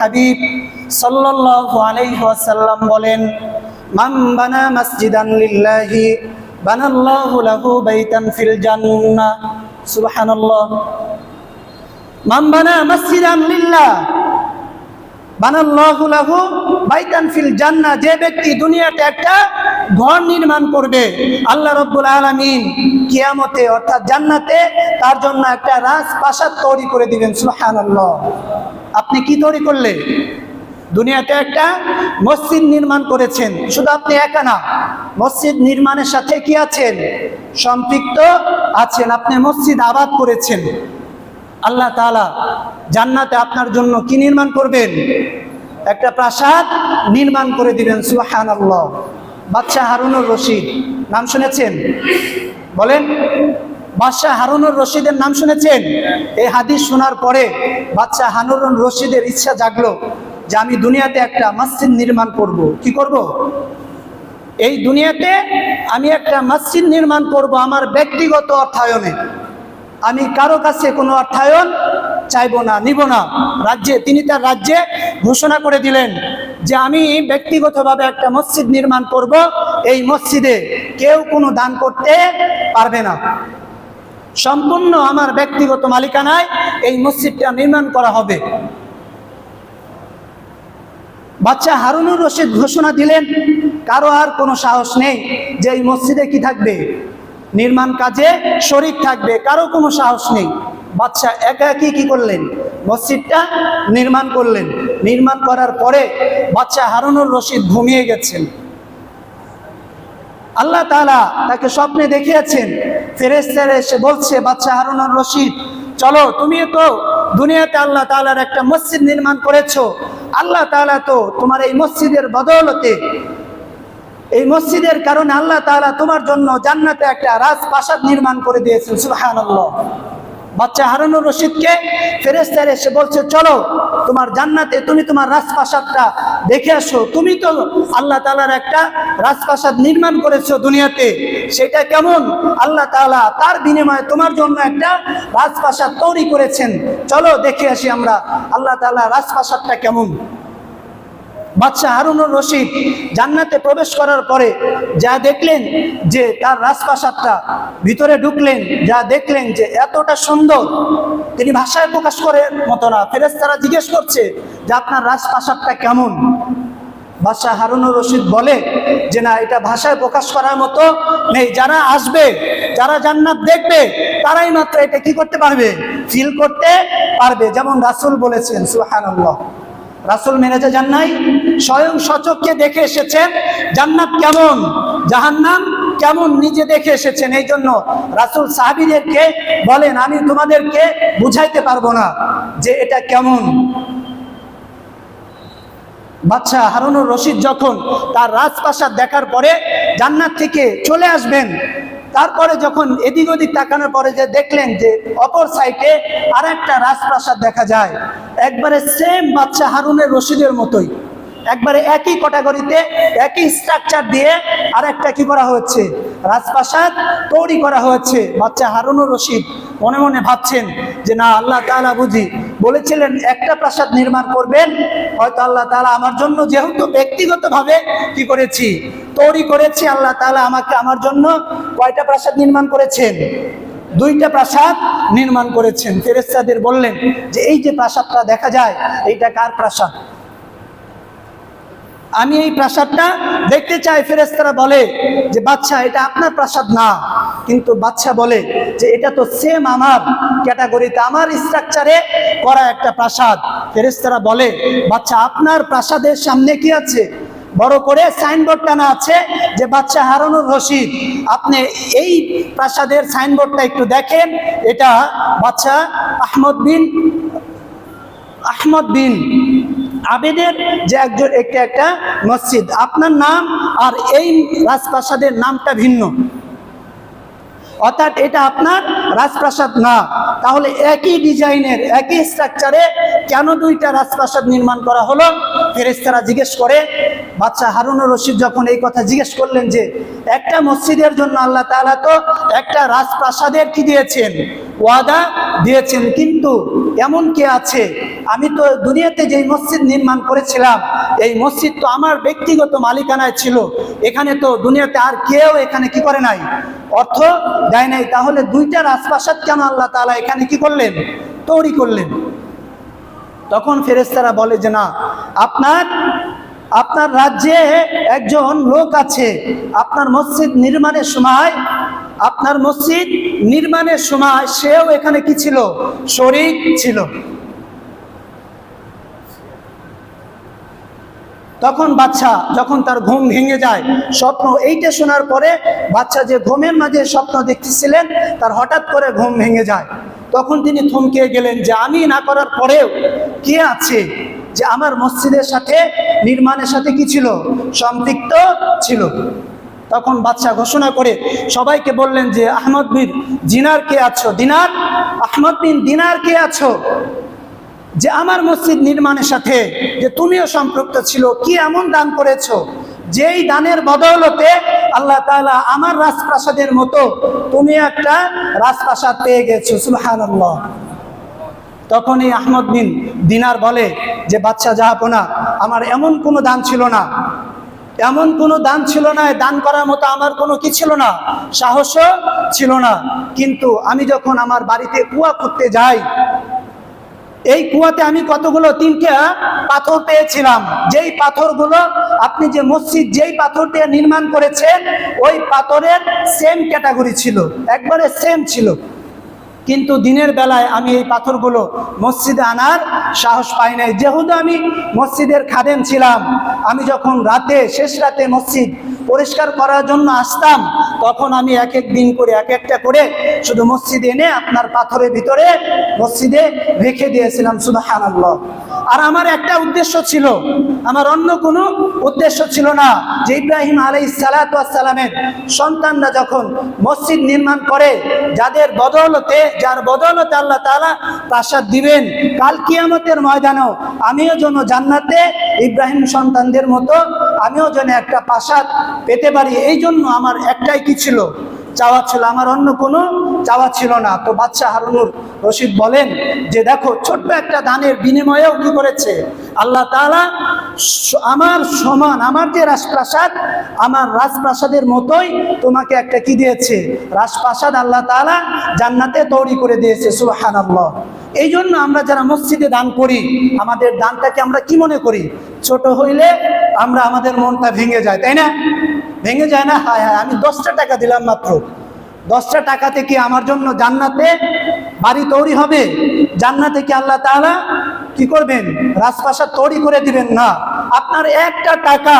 হাবিব সাল্লাল্লাহু আলাইহি ওয়াসাল্লাম বলেন, মান বানা মসজিদান লিল্লাহি, বানাল্লাহু লাহু বাইতান ফিল জান্নাহ। সুবহানাল্লাহ। মান বানা মসজিদান লিল্লাহ, বানাল্লাহু লাহু বাইতান ফিল জান্নাহ। যে ব্যক্তি দুনিয়াতে একটা ঘর নির্মাণ করবে, আল্লাহ রাব্বুল আলামিন কিয়ামতে, অর্থাৎ জান্নাতে, তার জন্য একটা রাজপ্রাসাদ তৈরি করে দিবেন, সুবহানাল্লাহ। আপনি কি তৈরি করলে? দুনিয়াতে একটা মসজিদ নির্মাণ করেছেন। শুধু আপনি একা না, মসজিদ নির্মাণের সাথে কি আছেন? সম্পৃক্ত আছেন। আপনি মসজিদ আবাদ করেছেন। আল্লাহ তাআলা জান্নাতে আপনার জন্য কি নির্মাণ করবেন? একটা প্রাসাদ নির্মাণ করে দিবেন, সুবহানাল্লাহ। বাদশাহ হারুনুর রশিদ, নাম শুনেছেন? বলেন। বাদশাহ হারুনুর রশিদের নাম শুনেছেন? এই হাদিস শোনার পরে বাদশাহ হারুনুর রশিদের ইচ্ছা জাগলো যে আমি দুনিয়াতে একটা মসজিদ নির্মাণ করব। কি করব? এই দুনিয়াতে আমি একটা মসজিদ নির্মাণ করব আমার ব্যক্তিগত অর্থায়নে। আমি কারও কাছে কোনো অর্থায়ন চাইব না, নিব না। রাজ্যে, তিনি তার রাজ্যে ঘোষণা করে দিলেন যে আমি ব্যক্তিগতভাবে একটা মসজিদ নির্মাণ করব। এই মসজিদে কেউ কোনো দান করতে পারবে না। সম্পূর্ণ আমার ব্যক্তিগত মালিকানায় এই মসজিদটা নির্মাণ করা হবে। বাচ্চা হারুনুর রশিদ ঘোষণা দিলেন, কারও আর কোনো সাহস নেই যে এই মসজিদে কি থাকবে। নির্মাণ কাজে শরিক থাকবে, কারও কোনো সাহস নেই। বাচ্চা একা একই কি করলেন? মসজিদটা নির্মাণ করলেন। নির্মাণ করার পরে বাচ্চা হারুনুর রশিদ ঘুমিয়ে গেছেন। আল্লাহ তাআলা তাকে স্বপ্নে দেখিয়েছেন ফেরেস্তারা এসে বলছে বাচ্চা হারুনুর রশিদ, চলো তুমি তো দুনিয়াতে আল্লাহ তালার একটা মসজিদ নির্মাণ করেছ। আল্লাহ তালা তো তোমার এই মসজিদের বদৌলতে, এই মসজিদের কারণে আল্লাহ তালা তোমার জন্য জান্নাতে একটা রাজপ্রাসাদ নির্মাণ করে দিয়েছেন, সুবহানাল্লাহ। বাচ্চা হারুনুর রশিদকে ফেরেস্তার এসে বলছে, চলো তোমার জান্নাতে, তুমি তোমার রাজপ্রাসাদটা দেখে আসো। তুমি তো আল্লাহ তালার একটা রাজপ্রাসাদ নির্মাণ করেছ দুনিয়াতে। সেটা কেমন? আল্লাহ তালা তার বিনিময়ে তোমার জন্য একটা রাজপ্রাসাদ তৈরি করেছেন। চলো দেখে আসি আমরা আল্লাহ তালা রাজপ্রাসাদটা কেমন? বাদশাহ হারুনুর রশিদ জান্নাতে প্রবেশ করার পরে যা দেখলেন যে তার রাজপ্রাসাদটা ভিতরে ঢুকলেন, যা দেখলেন যে এতটা সুন্দর, তিনি ভাষায় প্রকাশ করে মতো না। ফেরেস্তারা জিজ্ঞেস করছে যে আপনার রাজপ্রাসাদটা কেমন? বাদশাহ হারুনুর রশিদ বলে যে না, এটা ভাষায় প্রকাশ করার মতো নেই। যারা আসবে, যারা জান্নাত দেখবে, তারাই মাত্র এটা কি করতে পারবে? ফিল করতে পারবে, যেমন রাসূল বলেছেন, সুবহানাল্লাহ। রাসুল মেরেজে যান নাই স্বয়ং সচককে দেখে এসেছেন জান্নাত কেমন? জাহান্নাম কেমন নিজে দেখে এসেছেন? এই জন্য রাসুল সাহাবিদেরকে বলেন, আমি তোমাদেরকে বুঝাইতে পারব না যে এটা কেমন। বাচ্চা হারুনুর রশিদ যখন তার রাজপ্রাসাদ দেখার পরে জান্নাত থেকে চলে আসবেন তারপরে যখন এদিক ওদিক তাকানোর পরে যে দেখলেন যে অপর সাইডে আর একটা রাজপ্রাসাদ দেখা যায়। একবারে সেম বাচ্চা হারুনের রশিদের মতোই। একবারে একই ক্যাটাগরিতে একই স্ট্রাকচার দিয়ে আর একটা কি করা হচ্ছে? রাজপ্রাসাদ তৈরি করা হয়েছে। বাচ্চা হারুনুর রশিদ মনে মনে ভাবছেন যে, না, আল্লাহ তাআলা বুঝি। বলেছিলেন, একটা প্রাসাদ নির্মাণ করবেন, হয়তো আল্লাহ তালা আমার জন্য যেহেতু ব্যক্তিগতভাবে কি করেছি, তৈরি করেছি, আল্লাহ তালা আমাকে আমার জন্য কয়টা প্রাসাদ নির্মাণ করেছেন? দুইটা প্রাসাদ নির্মাণ করেছেন। ফেরেস্তাদের বললেন যে, এই যে প্রাসাদটা দেখা যায়, এইটা কার প্রাসাদ? আমি এই প্রাসাদটা দেখতে চাই ফেরেস্তারা বলে যে, বাচ্চা, এটা আপনার প্রাসাদ না। কিন্তু বাচ্চা বলে যে, এটা তো সেম আমার ক্যাটাগরিতে আমার স্ট্রাকচারে করা একটা প্রাসাদ। ফেরেস্তারা বলে, বাচ্চা, আপনার প্রাসাদের সামনে কি আছে? বড় করে সাইনবোর্ড টানা আছে যে, বাচ্চা, হারানুর রশিদ, আপনি এই প্রাসাদের সাইনবোর্ডটা একটু দেখেন। এটা বাচ্চা আহমদ বিন আহমদ বিন আবেদের যে একজন একটা একটা মসজিদ। আপনার নাম আর এই রাজপ্রাসাদের নামটা ভিন্ন। অর্থাৎ এটা আপনার রাজপ্রাসাদ না। তাহলে একই ডিজাইনের, একই স্ট্রাকচারে কেন দুইটা রাজপ্রাসাদ নির্মাণ করা হলো? ফেরেস্তারা জিজ্ঞেস করে বাচ্চা হারুনুর রশিদ যখন এই কথা জিজ্ঞেস করলেন যে, একটা মসজিদের জন্য আল্লাহ তাআলা তো একটা রাজপ্রাসাদের কি দিয়েছেন? ওয়াদা দিয়েছেন, কিন্তু এমন কে আছে আমি তো দুনিয়াতে যেই মসজিদ নির্মাণ করেছিলাম, এই মসজিদ তো আমার ব্যক্তিগত মালিকানায় ছিল। এখানে তো দুনিয়াতে আর কেউ এখানে কি করে নাই? অর্থ দেয় নাই। তাহলে দুইটা রাজপ্রাসাদ কেন আল্লাহ তালা এখানে কি করলেন? তৈরি করলেন। তখন ফেরেস্তারা বলে যে, না, আপনার আপনার রাজ্যে একজন লোক আছে। আপনার মসজিদ নির্মাণের সময়, আপনার মসজিদ নির্মাণের সময় সেও এখানে কি ছিল? শরিক ছিল। তখন বাচ্চা যখন তার ঘুম ভেঙে যায়, স্বপ্ন এইটা শোনার পরে বাচ্চা যে ঘুমের মাঝে স্বপ্ন দেখতেছিলেন, তার হঠাৎ করে ঘুম ভেঙে যায়। তখন তিনি থমকে গেলেন যে, আমি না করার পরেও কে আছে যে আমার মসজিদের সাথে, নির্মাণের সাথে কি ছিল? সম্পৃক্ত ছিল? তখন বাচ্চা ঘোষণা করে সবাইকে বললেন যে, আহমদ বিন জিনার কে আছো? দিনার? আহমদ বিন দিনার কে আছো? যে আমার মসজিদ নির্মাণের সাথে যে তুমিও সম্পৃক্ত ছিল, কি এমন দান করেছ? যেই দানের বদৌলতে আল্লাহ তাআলা আমার রাজপ্রাসাদের মতো তুমি একটা রাজপ্রাসাদ পেয়ে গেছো, সুবহানাল্লাহ। তখন এই আহমদ বিন দিনার বলে যে বাচ্চা জাহাপনা, আমার এমন কোনো দান ছিল না। এমন কোনো দান ছিল না দান করার মতো আমার কোনো কি ছিল না, সাহসও ছিল না। কিন্তু আমি যখন আমার বাড়িতে কুয়া করতে যাই এই কুয়াতে আমি কতগুলো তিনটা পাথর পেয়েছিলাম? যেই পাথরগুলো আপনি যে মসজিদ যেই পাথর দিয়ে নির্মাণ করেছেন ওই পাথরের সেম ক্যাটাগরি ছিল, একবারে সেম ছিল। কিন্তু দিনের বেলায় আমি এই পাথরগুলো মসজিদে আনার সাহস পাই নাই। যেহেতু আমি মসজিদের খাদেম ছিলাম, আমি যখন রাতে, শেষ রাতে মসজিদ পরিষ্কার করার জন্য আসতাম, তখন আমি এক এক দিন করে, এক একটা করে শুধু মসজিদে এনে আপনার পাথরের ভিতরে মসজিদে রেখে দিয়েছিলাম শুধু সুবাহান আর আমার একটা উদ্দেশ্য ছিল, আমার অন্য কোনো উদ্দেশ্য ছিল না যে ইব্রাহিম আলাই সালাতামের সন্তানরা যখন মসজিদ নির্মাণ করে, যাদের বদৌলতে, যার বদৌলতে আল্লাহ তালা প্রাসাদ দিবেন, কাল কিয়ামতের ময়দানেও আমিও যেন জান্নাতে ইব্রাহিম সন্তানদের মতো, আমিও যেন একটা প্রাসাদ পেতে পারি। এই জন্য আমার একটাই কি ছিল? চাওয়া ছিল আমার অন্য কোনো চাওয়া ছিল না। তো বাচ্চা হারুনুর রশিদ বলেন যে, দেখো, ছোট্ট একটা দানের বিনিময়েও কি করেছে? আল্লাহ তাআলা স- আমার সমান, আমার যে রাজপ্রাসাদ, আমার রাজপ্রাসাদের মতোই তোমাকে একটা কি দিয়েছে? রাজপ্রাসাদ আল্লাহ তাআলা জান্নাতে তৈরি করে দিয়েছে, সুবহানাল্লাহ। এই জন্য আমরা যারা মসজিদে দান করি, আমাদের দানটাকে আমরা কি মনে করি? ছোট হইলে আমরা আমাদের মনটা ভেঙে যায়, তাই না? ভেঙে যায় না? হায় হায়, আমি দশটা টাকা দিলাম মাত্র। দশটা টাকাতে কি আমার জন্য জান্নাতে বাড়ি তৈরি হবে? জান্নাতে কি আল্লাহ তাআলা কি করবেন? রাজপ্রাসাদ তৈরি করে দিবেন না। আপনার একটা টাকা,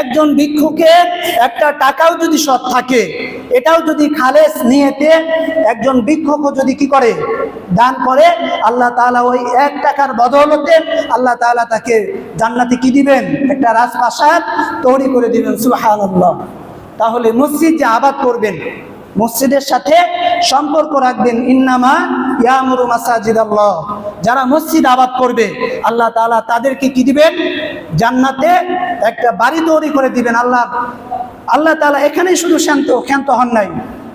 একজন ভিক্ষুকে একটা টাকাও যদি সৎ থাকে, এটাও যদি খালেস নিয়েতে একজন ভিক্ষুকও যদি কি করে? দান করে, আল্লাহ তাআলা ওই এক টাকার বদৌলতে আল্লাহ তাআলা তাকে জান্নাতে কি দিবেন? একটা রাজপ্রাসাদ তৈরি করে দিবেন, সুবহানাল্লাহ। তাহলে মসজিদ যে আবাদ করবেন, মসজিদের সাথে সম্পর্ক রাখবেন, ইন্নামা ইয়ামুরু মাসাজিদ আল্লাহ যারা মসজিদ আবাদ করবে, আল্লাহ তালা তাদেরকে কি দিবেন? জান্নাতে একটা বাড়ি তৈরি করে দিবেন, আল্লাহ আল্লাহ তাআলা এখানেই শুধু শান্ত, ক্ষান্ত হন নাই।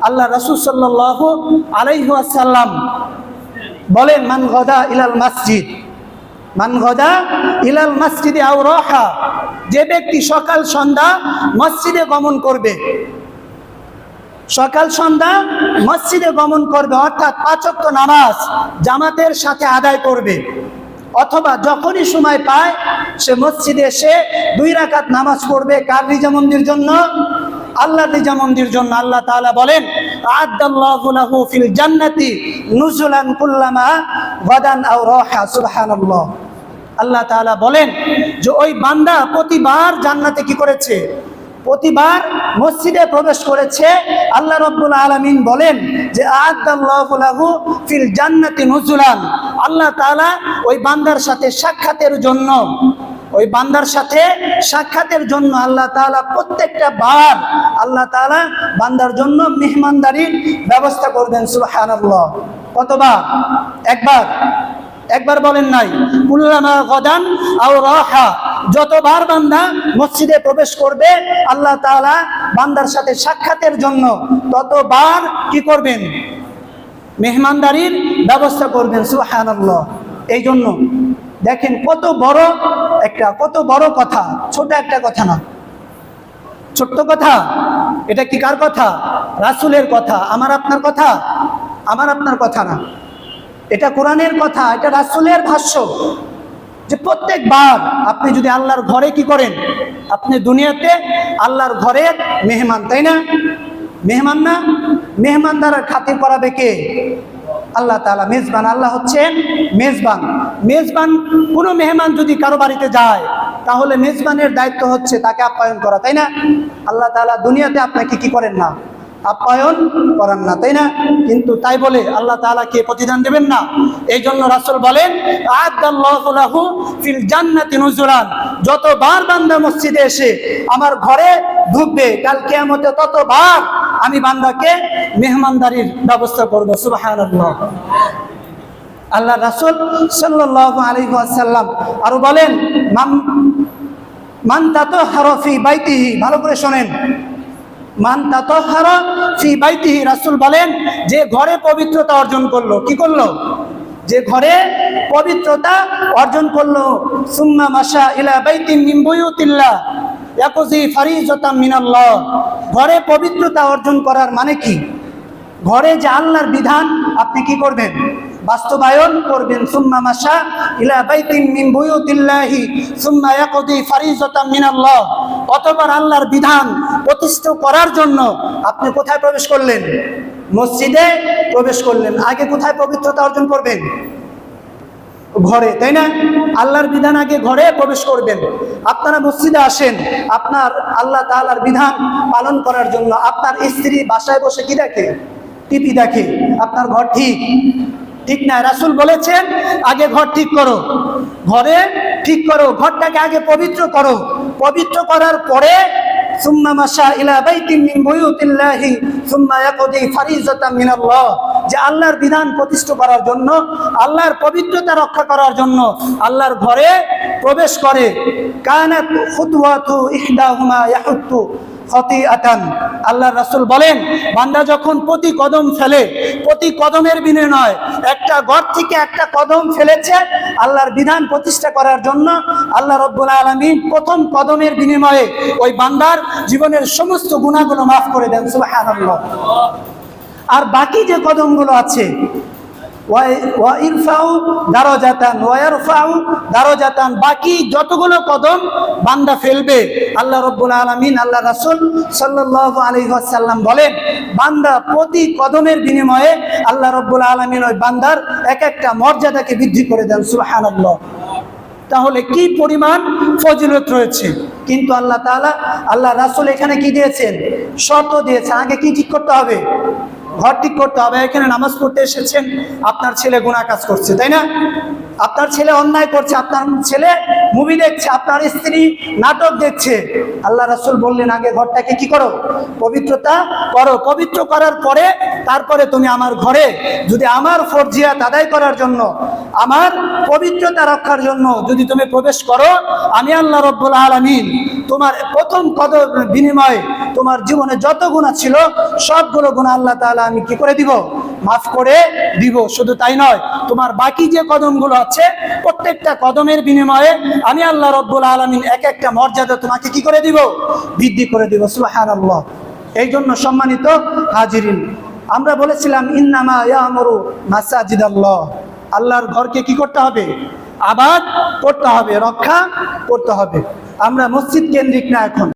আল্লাহ রসুল সাল্লাহ আলাইহাসাল্লাম বলেন, মান গদা ইলাল মসজিদ। মান গদা ইলাল মসজিদে আও রহা। যে ব্যক্তি সকাল, সন্ধ্যা মসজিদে গমন করবে। সকাল, সন্ধ্যা মসজিদে গমন করবে, অর্থাৎ পাঁচক্ত নামাজ জামাতের সাথে আদায় করবে। অথবা যখনই সময় পায়, সে মসজিদে এসে দুই রাকাত নামাজ পড়বে। কার রিজামন্দির জন্য? আল্লাহ রিজামন্দির জন্য আল্লাহ তাআলা বলেন, আদাল্লাহু লাহু ফিল জান্নাতি নুজুলান কুল্লামা গাদান আও রাহা সুবহানাল্লাহ। আল্লাহ তাআলা বলেন যে ওই বান্দা প্রতিবার জান্নাতে কি করেছে? প্রতিবার মসজিদে প্রবেশ করেছে। আল্লাহ রব্বুল আলামিন বলেন যে, আদাল্লাহু লাহু ফিল জান্নাতি নুজুলান আল্লাহ তাআলা ওই বান্দার সাথে সাক্ষাতের জন্য ওই বান্দার সাথে সাক্ষাতের জন্য আল্লাহ তাআলা প্রত্যেকটা বার আল্লাহ তালা বান্দার জন্য মেহমানদারির ব্যবস্থা করবেন, সুবহানাল্লাহ। কতবার? একবার। একবার বলেন নাই। কুল্লামা যতবার বান্দা মসজিদে প্রবেশ করবে, আল্লাহ তাআলা বান্দার সাথে সাক্ষাতের জন্য ততবার কি করবেন? মেহমানদারির ব্যবস্থা করবেন, সুবহানাল্লাহ। এই জন্য দেখেন কত বড় একটা, কত বড় কথা, ছোট একটা কথা না। ছোট্ট কথা? এটা কি কার কথা? রাসুলের কথা। আমার আপনার কথা? আমার আপনার কথা না। এটা কোরআনের কথা, এটা রাসুলের ভাষ্য। যে প্রত্যেকবার আপনি যদি আল্লাহর ঘরে কি করেন? আপনি দুনিয়াতে আল্লাহর ঘরের মেহমান, তাই না? মেহমান না? মেহমান দ্বারা খাতির করাবে কে? আল্লাহ তালা মেজবান। আল্লাহ হচ্ছেন মেজবান। মেজবান কোনো মেহমান যদি কারও বাড়িতে যায়, তাহলে মেজবানের দায়িত্ব হচ্ছে তাকে আপ্যায়ন করা, তাই না? আল্লাহ তালা দুনিয়াতে আপনাকে কি করেন না? আপ্যায়ন করান না, তাই না? কিন্তু তাই বলে আল্লাহ তাআলা কে প্রতিদান দেবেন না? এই জন্য রাসুল বলেন ফিল জান্নাতি যতবার বান্দা মসজিদে এসে আমার ঘরে ঢুকবে, কাল কিয়ামতে ততবার আমি বান্দাকে মেহমানদারির ব্যবস্থা করব। সুবহানাল্লাহ। আল্লাহ রাসূল সাল্লাল্লাহু আলাইহি ওয়াসাল্লাম আরও বলেন, মান মান তাতাহহারা ফি বাইতিহি। ভালো করে শোনেন। মান বলেন, যে ঘরে পবিত্রতা অর্জন করল, কি করল? যে ঘরে পবিত্রতা অর্জন করল মাশা ইলা ঘরে পবিত্রতা অর্জন করার মানে কি? ঘরে যে আল্লাহর বিধান, আপনি কি করবেন? বাস্তবায়ন করবেন। সুম্মা মাশা ইলা বাইতিন মিন বুয়ুতিল্লাহি, সুম্মা ইয়াকুদি ফারিজাতাম মিনাল্লাহ। অতঃপর আল্লাহর বিধান প্রতিষ্ঠা করার জন্য আপনি কোথায় প্রবেশ করলেন? মসজিদে প্রবেশ করলেন। আগে কোথায় পবিত্রতা অর্জন করবেন? ঘরে, তাই না? আল্লাহর বিধান আগে ঘরে প্রবেশ করবেন। আপনারা মসজিদে আসেন, আপনার আল্লাহ তাআলার বিধান পালন করার জন্য আপনার স্ত্রী বাসায় বসে কি দেখে? টিপি দেখে। আপনার ঘর ঠিক। ঠিক না, রাসুল বলেছেন, আগে ঘর ঠিক করো। ঘরে ঠিক করো, ঘরটাকে আগে পবিত্র করো। পবিত্র করার পরে যে আল্লাহর বিধান প্রতিষ্ঠা করার জন্য, আল্লাহর পবিত্রতা রক্ষা করার জন্য, আল্লাহর ঘরে প্রবেশ করে। আল্লাহর রাসূল বলেন, বান্দা যখন প্রতি কদম ফেলে, প্রতি কদমের বিনিময় একটা ঘর থেকে একটা কদম ফেলেছে, আল্লাহর বিধান প্রতিষ্ঠা করার জন্য আল্লাহ রব্বুল আলামিন প্রথম কদমের বিনিময়ে ওই বান্দার জীবনের সমস্ত গুণাগুলো মাফ করে দেন, সুবহানাল্লাহ। আর বাকি যে কদমগুলো আছে বাকি যতগুলো কদম বান্দা ফেলবে, আল্লাহ রব্বুল আলামিন, আল্লাহ রাসুল সাল্লাল্লাহু আলাইহি ওয়াসাল্লাম বলেন, বান্দা প্রতি কদমের বিনিময়ে আল্লাহ রব্বুল আলামিন ওই বান্দার এক একটা মর্যাদাকে বৃদ্ধি করে দেন, সুবহানাল্লাহ। তাহলে কি পরিমাণ ফজিলত রয়েছে? কিন্তু আল্লাহ তাআলা, আল্লাহ রাসুল এখানে কি দিয়েছেন? শর্ত দিয়েছেন। আগে কি ঠিক করতে হবে? ঘর ঠিক করতে হবে, এখানে নামাজ পড়তে এসেছেন, আপনার ছেলে গুণা কাজ করছে, তাই না? আপনার ছেলে অন্যায় করছে, আপনার ছেলে মুভি দেখছে, আপনার স্ত্রী নাটক দেখছে। আল্লাহ রাসুল বললেন, আগে ঘরটাকে কি করো? পবিত্রতা করো। পবিত্র করার পরে, তারপরে তুমি আমার ঘরে, যদি আমার ফরজিয়াত আদায় করার জন্য আমার পবিত্রতা রক্ষার জন্য যদি তুমি প্রবেশ করো, আমি আল্লাহ রব্বুল আলামিন তোমার প্রথম কদর বিনিময়ে তোমার জীবনে যত গুণা ছিল, সবগুলো গুণা আল্লাহ তাআলা আমি কি করে দিব? মাফ করে দিব। শুধু তাই নয়, তোমার বাকি যে কদমগুলো আছে, প্রত্যেকটা কদমের বিনিময়ে আমি আল্লাহ রব্বুল আলামিন এক একটা মর্যাদা তোমাকে কি করে দিব? বৃদ্ধি করে দিব। সুবহানাল্লাহ। এই জন্য সম্মানিত হাজিরিন, আমরা বলেছিলাম, ইন্নামা ইয়ামুরু মাসাজিদাল্লাহ। আল্লাহর ঘরকে কি করতে হবে? আবাদ করতে হবে, রক্ষা করতে হবে। আমরা মসজিদ কেন্দ্রিক না এখন।